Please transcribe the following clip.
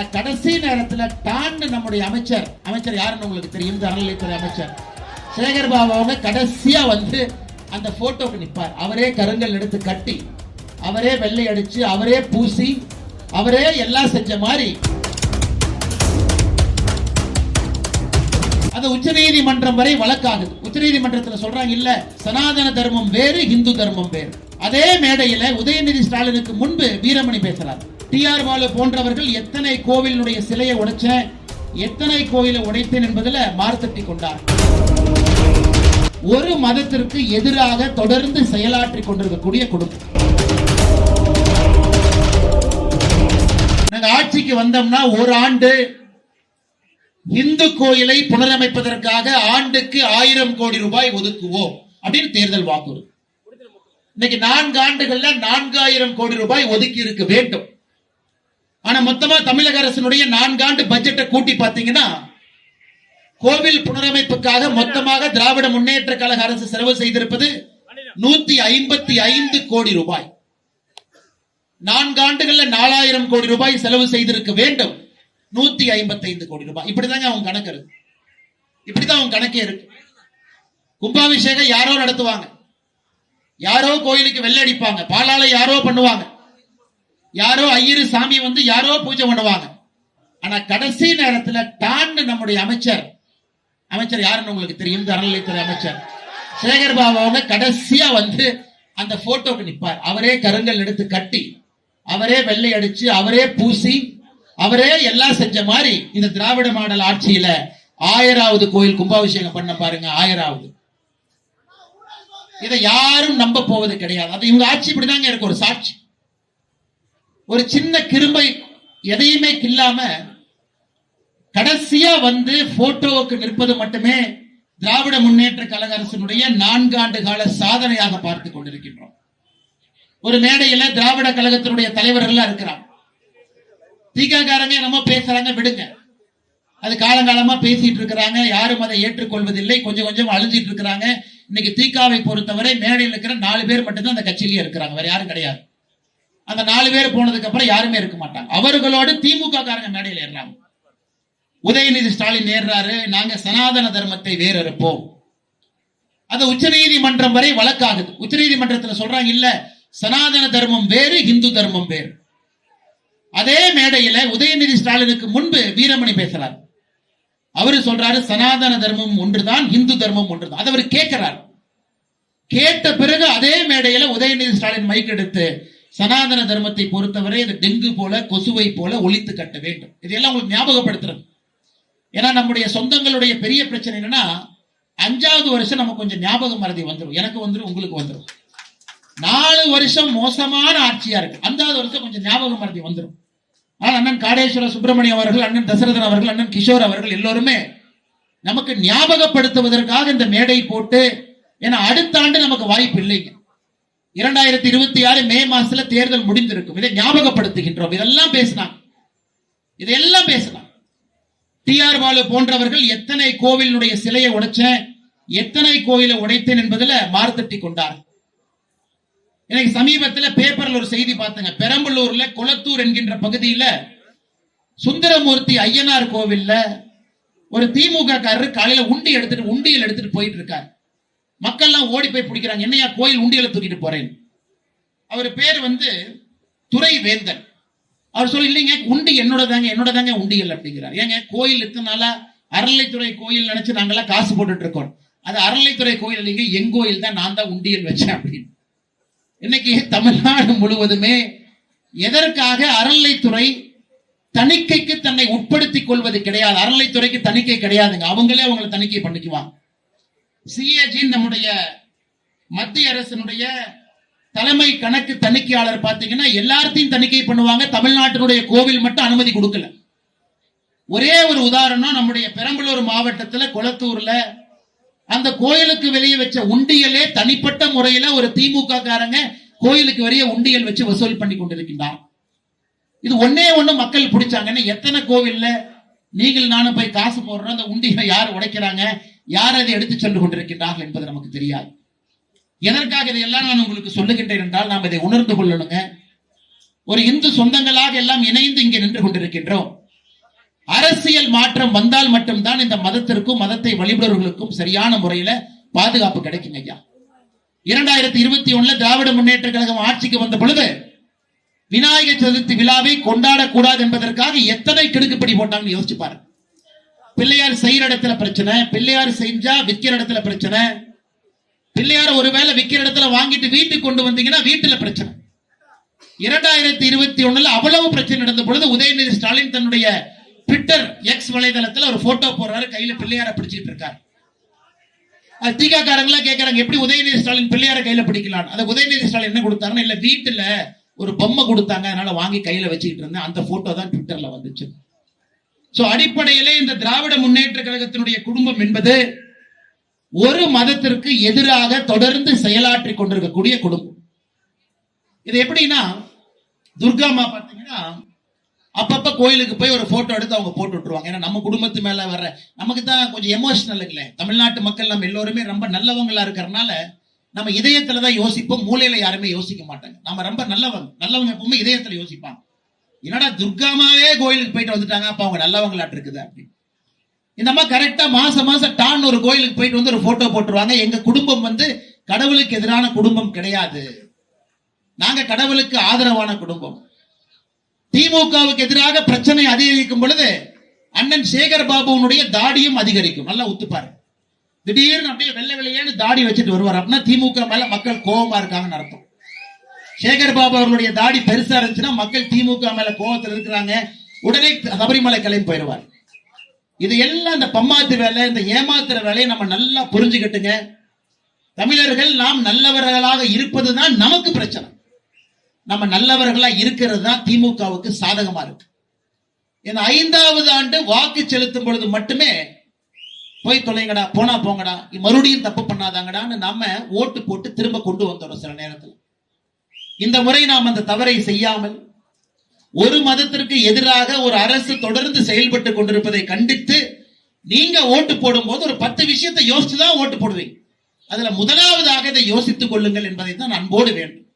ஆனா கடைசி நேரத்துல டான்னு நம்முடைய அமைச்சர் அமைச்சர் யாருன்னு உங்களுக்கு தெரியும்? இந்த அறநிலையத்துறை அமைச்சர். சேகர் பாபு அவங்க கடைசியா வந்து அந்த போட்டோக்கு நிற்பார் அவரே கருங்கல் எடுத்து கட்டி அவரே வெள்ளை அடிச்சு அவரே பூசி அவரே எல்லாம் செஞ்ச மாதிரி. அது உச்சநீதிமன்றம் வரை வழக்காகுது. உச்சநீதிமன்றத்தில் சொல்றாங்க இல்ல சனாதன தர்மம் வேறு இந்து தர்மம் வேறு. அதே மேடையில உதயநிதி ஸ்டாலினுக்கு முன்பு வீரமணி பேசுறாரு. டிஆர் பாலு போன்றவர்கள் எத்தனை கோவிலுடைய சிலையை உடைச்சேன் எத்தனை கோயிலை உடைத்தேன் என்பதுல மார்த்தட்டி கொண்டார். ஒரு மதத்திற்கு எதிராக தொடர்ந்து செயலாற்றிக் கொண்டிருக்கக்கூடிய குடும்பம். நாங்க ஆட்சிக்கு வந்தோம்னா ஒரு ஆண்டு இந்து கோயிலை புனரமைப்பதற்காக ஆண்டுக்கு ஆயிரம் கோடி ரூபாய் ஒதுக்குவோம் அப்படின்னு தேர்தல் வாக்குறுதி. இன்னைக்கு நான்கு ஆண்டுகள்ல நான்காயிரம் கோடி ரூபாய் ஒதுக்கி இருக்க வேண்டும். ஆனா மொத்தமா தமிழக அரசினுடைய நான்காண்டு பட்ஜெட்டை கூட்டி பாத்தீங்கன்னா கோவில் புனரமைப்புக்காக மொத்தமாக திராவிட முன்னேற்ற கழக அரசு செலவு செய்திருப்பது நூத்தி ஐம்பத்தி ஐந்து கோடி ரூபாய். நான்காண்டுகள்ல நாலாயிரம் கோடி ரூபாய் செலவு செய்திருக்க வேண்டும். நூத்தி ஐம்பத்தி ஐந்து கோடி ரூபாய். இப்படிதாங்க அவங்க கணக்கு இருக்கு. இப்படிதான் அவங்க கணக்கே இருக்கு. கும்பாபிஷேகம் யாரோ நடத்துவாங்க. யாரோ கோயிலுக்கு வெள்ளை அடிப்பாங்க. பாலால யாரோ பண்ணுவாங்க. யாரோ ஐயரு சாமி வந்து யாரோ பூஜை பண்ணுவாங்க. ஆனா கடைசி நேரத்துல டான்னு நம்முடைய அமைச்சர். அமைச்சர் யாருன்னு உங்களுக்கு தெரியும்? இந்த அறநிலையத்துறை அமைச்சர். சேகர் பாபு அவங்க கடைசியா வந்து அந்த போட்டோக்கு நிப்பார். அவரே கருங்கல் எடுத்து கட்டி அவரே வெள்ளை அடிச்சு அவரே பூசி அவரே எல்லாம் செஞ்ச மாதிரி இந்த திராவிட மாடல் ஆட்சியில ஆயிராவது கோயில் கும்பாபிஷேகம் பண்ண பாருங்க ஆயிராவது. இதை யாரும் நம்ப போவது கிடையாது. அது இவங்க ஆட்சி இப்படிதாங்க இருக்கு ஒரு சாட்சி. ஒரு சின்ன கிரும்பை எதையுமே கில்லாம கடைசியா வந்து போட்டோவுக்கு நிற்பது மட்டுமே திராவிட முன்னேற்ற கழக அரசினுடைய நான்காண்டு கால சாதனையாக பார்த்து கொண்டிருக்கின்றோம். ஒரு மேடையில திராவிட கழகத்தினுடைய தலைவர்கள் இருக்கிறான் இருக்கிறாங்க. தீகாக்காரங்க நம்ம பேசுறாங்க விடுங்க. அது காலங்காலமா பேசிட்டு இருக்கிறாங்க யாரும் அதை ஏற்றுக்கொள்வதில்லை கொஞ்சம் கொஞ்சம் அழிஞ்சிட்டு இருக்கிறாங்க. இன்னைக்கு தீகாவை பொறுத்தவரை மேடையில் இருக்கிற நாலு பேர் மட்டும்தான் அந்த கட்சியிலேயே இருக்கிறாங்க வேற யாரும் கிடையாது. அந்த நாலு பேர் போனதுக்கு அப்புறம் யாருமே இருக்க மாட்டாங்க. அவர்களோடு திமுக காரங்க மேடையில் ஏறுறாங்க. உதயநிதி ஸ்டாலின் ஏறாரு நாங்க சனாதன தர்மத்தை வேறறுப்போம். அது உச்சநீதிமன்றம் வரை வழக்காகுது. உச்சநீதிமன்றத்துல சொல்றாங்க இல்ல சனாதன தர்மம் வேறு இந்து தர்மம் வேறு. அதே மேடையில உதயநிதி ஸ்டாலினுக்கு முன்பு வீரமணி பேசுறார். அவரு சொல்றாரு சனாதன தர்மம் ஒன்றுதான் இந்து தர்மம் ஒன்றுதான். அதை அவர் கேட்கிறார் கேட்ட பிறகு அதே மேடையில உதயநிதி ஸ்டாலின் மைக் எடுத்து சனாதன தர்மத்தை பொறுத்தவரை இந்த டெங்கு போல கொசுவை போல ஒழித்து கட்ட வேண்டும். இதையெல்லாம் உங்களுக்கு ஞாபகப்படுத்துறது ஏன்னா நம்முடைய சொந்தங்களுடைய பெரிய பிரச்சனை என்னன்னா அஞ்சாவது வருஷம் நம்ம கொஞ்சம் ஞாபக மறதி வந்துடும் எனக்கு வந்துடும் உங்களுக்கு வந்துடும் நாலு வருஷம் மோசமான ஆட்சியா இருக்கு. அஞ்சாவது வருஷம் கொஞ்சம் ஞாபக மறதி வந்துடும் ஆனால் அண்ணன் காடேஸ்வர சுப்பிரமணியம் அவர்கள் அண்ணன் தசரதன் அவர்கள் அண்ணன் கிஷோர் அவர்கள் எல்லோருமே நமக்கு ஞாபகப்படுத்துவதற்காக இந்த மேடை போட்டு ஏன்னா அடுத்த ஆண்டு நமக்கு வாய்ப்பு இல்லைங்க இரண்டாயிரத்தி இருபத்தி ஆறு மே மாசத்துல தேர்தல் முடிந்திருக்கும். இதை ஞாபகப்படுத்துகின்றோம். இதெல்லாம் பேசினாங்க. இதையெல்லாம் பேசலாம் டிஆர் பாலு போன்றவர்கள் எத்தனை கோவிலுடைய சிலையை உடைச்சேன் எத்தனை கோயிலை உடைத்தேன் என்பதுல மார்த்தட்டி கொண்டார். எனக்கு சமீபத்துல பேப்பர்ல ஒரு செய்தி பார்த்தேங்க. பெரம்பலூர்ல குளத்தூர் என்கின்ற பகுதியில சுந்தரமூர்த்தி ஐயனார் கோவில்ல ஒரு திமுக காரர் காலையில உண்டி எடுத்துட்டு உண்டியல் எடுத்துட்டு போயிட்டு இருக்காரு. மக்கள்லாம் ஓடி போய் பிடிக்கிறாங்க. என்னையா கோயில் உண்டியலை தூக்கிட்டு போறேன். அவர் பேர் வந்து துறை வேந்தன் அவர் சொல்லி இல்லைங்க உண்டி என்னோட தாங்க என்னோட தாங்க உண்டியல் அப்படிங்கிறார். ஏங்க கோயில் இருக்கனால நாளா அறநிலைத்துறை கோயில் நினைச்சு நாங்கெல்லாம் காசு போட்டுட்டு இருக்கோம் அது அறநிலைத்துறை கோயில் இல்லைங்க என் கோயில் தான் நான் தான் உண்டியல் வச்சேன் அப்படின்னு. இன்னைக்கு தமிழ்நாடு முழுவதுமே எதற்காக அறநிலைத்துறை தணிக்கைக்கு தன்னை உட்படுத்திக் கொள்வது கிடையாது? அறநிலைத்துறைக்கு தணிக்கை கிடையாதுங்க. அவங்களே அவங்களை தணிக்கை பண்ணிக்குவாங்க. சிஏஜி நம்முடைய மத்திய அரசினுடைய தலைமை கணக்கு தணிக்கையாளர் பார்த்தீங்கன்னா எல்லாத்தையும் தணிக்கை பண்ணுவாங்க. தமிழ்நாட்டினுடைய கோவில் மட்டும் அனுமதி கொடுக்கல. ஒரே ஒரு உதாரணம் நம்முடைய பெரம்பலூர் மாவட்டத்தில் குளத்தூர்ல அந்த கோயிலுக்கு வெளியே வச்ச உண்டியலே தனிப்பட்ட முறையில ஒரு திமுக காரங்க கோயிலுக்கு வெளியே உண்டியல் வச்சு வசூல் பண்ணி கொண்டிருக்கின்றார். இது ஒன்னே ஒண்ணு மக்கள் பிடிச்சாங்கன்னு எத்தனை கோவில்ல? நீங்கள் நானும் போய் காசு போடுறோம். அந்த உண்டிகளை யார் உடைக்கிறாங்க? யார் அதை எடுத்துச் சென்று கொண்டிருக்கின்றார்கள் என்பது நமக்கு தெரியாது. எதற்காக இதையெல்லாம் நான் உங்களுக்கு சொல்லுகின்றேன் என்றால் நாம் இதை உணர்ந்து கொள்ளணுங்க. ஒரு இந்து சொந்தங்களாக எல்லாம் இணைந்து இங்கே நின்று கொண்டிருக்கின்றோம். அரசியல் மாற்றம் வந்தால் மட்டும்தான் இந்த மதத்திற்கும் மதத்தை வழிபடுவர்களுக்கும் சரியான முறையில பாதுகாப்பு கிடைக்கும் ஐயா. இரண்டாயிரத்தி இருபத்தி ஒண்ணுல திராவிட முன்னேற்ற கழகம் ஆட்சிக்கு வந்த பொழுது விநாயகர் சதுர்த்தி விழாவை கொண்டாடக்கூடாது என்பதற்காக எத்தனை கிடுக்குப்படி போட்டாங்கன்னு யோசிச்சு பாருங்க. பிள்ளையார் செய்யற இடத்துல பிரச்சனை பிள்ளையார் செஞ்சா விற்கிற இடத்துல பிரச்சனை. பிள்ளையார் ஒருவேளை விற்கிற இடத்துல வாங்கிட்டு வீட்டுக்கு கொண்டு வந்தீங்கன்னா வீட்டுல பிரச்சனை. இரண்டாயிரத்தி இருபத்தி ஒண்ணுல அவ்வளவு பிரச்சனை நடந்த பொழுது உதயநிதி ஸ்டாலின் தன்னுடைய ட்விட்டர் எக்ஸ் வலைதளத்துல ஒரு போட்டோ போடுறாரு கையில பிள்ளையார பிடிச்சிட்டு இருக்காரு. அது தீகாக்காரங்களா காரங்களா எப்படி உதயநிதி ஸ்டாலின் பிள்ளையார கையில பிடிக்கலாம் அதை உதயநிதி ஸ்டாலின் என்ன கொடுத்தாருன்னா இல்ல வீட்டுல ஒரு பொம்மை கொடுத்தாங்க அதனால வாங்கி கையில வச்சுக்கிட்டு இருந்தேன். அந்த போட்டோ தான் ட்விட்டர்ல வந்துச்சு. சோ அடிப்படையிலே இந்த திராவிட முன்னேற்ற கழகத்தினுடைய குடும்பம் என்பது ஒரு மதத்திற்கு எதிராக தொடர்ந்து செயலாற்றி கொண்டிருக்கக்கூடிய குடும்பம். இது எப்படின்னா துர்கா அம்மா பார்த்தீங்கன்னா அப்பப்ப கோயிலுக்கு போய் ஒரு போட்டோ எடுத்து அவங்க போட்டு விட்டுருவாங்க. ஏன்னா நம்ம குடும்பத்து மேல வர்ற நமக்கு தான் கொஞ்சம் எமோஷனலுங்களே தமிழ்நாட்டு மக்கள் நம்ம எல்லோருமே ரொம்ப நல்லவங்களா இருக்கிறனால நம்ம இதயத்துல தான் யோசிப்போம். மூலையில யாருமே யோசிக்க மாட்டாங்க. நம்ம ரொம்ப நல்லவங்க நல்லவங்க எப்பவுமே இதயத்துல யோசிப்பாங்க. என்னடா துர்காமாவே கோயிலுக்கு போயிட்டு வந்துட்டாங்க? அப்ப அவங்க நல்லவங்களாட்டு இருக்குது அப்படின்னு இந்த அம்மா கரெக்டா மாசம் மாசம் டான் ஒரு கோயிலுக்கு போயிட்டு வந்து ஒரு போட்டோ போட்டுருவாங்க. எங்க குடும்பம் வந்து கடவுளுக்கு எதிரான குடும்பம் கிடையாது. நாங்க கடவுளுக்கு ஆதரவான குடும்பம். திமுகவுக்கு எதிராக பிரச்சனை அதிகரிக்கும் பொழுது அண்ணன் சேகர் பாபுவனுடைய தாடியும் அதிகரிக்கும். நல்லா உத்துப்பாரு திடீர்னு அப்படியே வெள்ளை வெள்ளையேன்னு தாடி வச்சுட்டு வருவார். அப்படின்னா திமுக மேல மக்கள் கோபமா இருக்காங்கன்னு அர்த்தம். சேகர் பாபு அவர்களுடைய தாடி பெருசா இருந்துச்சுன்னா மக்கள் திமுக மேல கோபத்தில் இருக்கிறாங்க. உடனே சபரிமலை கிளம்பி போயிடுவார். இது எல்லாம் இந்த பம்மாத்து வேலை இந்த ஏமாத்துற வேலையை நம்ம நல்லா புரிஞ்சுக்கிட்டுங்க. தமிழர்கள் நாம் நல்லவர்களாக இருப்பது தான் நமக்கு பிரச்சனை. நம்ம நல்லவர்களா இருக்கிறது தான் திமுகவுக்கு சாதகமா இருக்கு. ஏன்னா ஐந்தாவது ஆண்டு வாக்கு செலுத்தும் பொழுது மட்டுமே போய் தொலைங்கடா போனா போங்கடா மறுபடியும் தப்பு பண்ணாதாங்கடான்னு நம்ம ஓட்டு போட்டு திரும்ப கொண்டு வந்துடும் சில நேரத்தில். இந்த முறை நாம் அந்த தவறை செய்யாமல் ஒரு மதத்திற்கு எதிராக ஒரு அரசு தொடர்ந்து செயல்பட்டு கொண்டிருப்பதை கண்டித்து நீங்க ஓட்டு போடும்போது ஒரு பத்து விஷயத்தை யோசிச்சுதான் ஓட்டு போடுவீங்க. அதுல முதலாவதாக இதை யோசித்துக் கொள்ளுங்கள் என்பதை தான் அன்போடு வேண்டும்